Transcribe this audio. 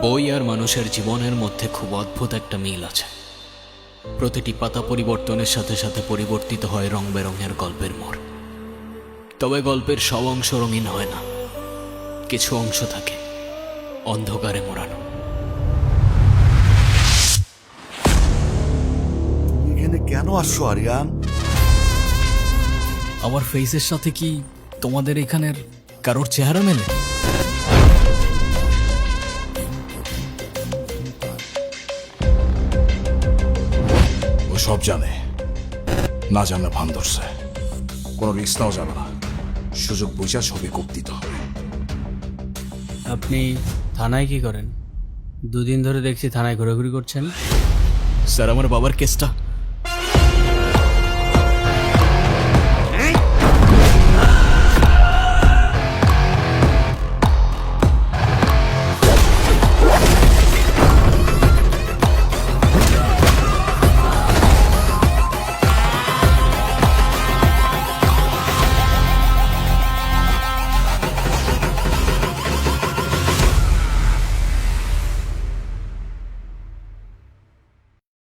বই আর মানুষের জীবনের মধ্যে খুব অদ্ভুত একটা মিল আছে। প্রতিটি পাতা পরিবর্তনের সাথে সাথে পরিবর্তিত হয় রং বেরঙের গল্পের মোড়। তবে গল্পের সব অংশ রঙিন হয় না। কিছু অংশ থাকে অন্ধকারে মোড়ানো। এখানে কেন আসছো আরিয়ান? আমার ফেসের সাথে কি তোমাদের এখানের কারোর চেহারা মেলে? সব জানে। না জানলে ভান ধরছে। কোনো রিস্ক নাও যাবে না। সুযোগ বুঝা সবই কোপ দিতে হবে। আপনি থানায় কি করেন? দুদিন ধরে দেখছি থানায় ঘোরাঘুরি করছেন। স্যার আমার বাবার কেসটা